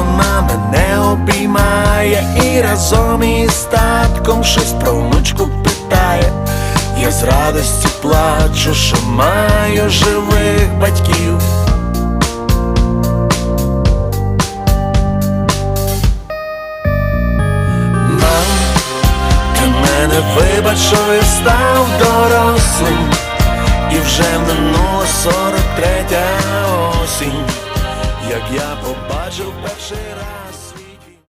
вона мене обіймає і разом із татком щось про внучку питає, я з радості плачу, що маю живих батьків. Вибач, що я став дорослим, і вже минула сорок третя осінь, як я побачив перший раз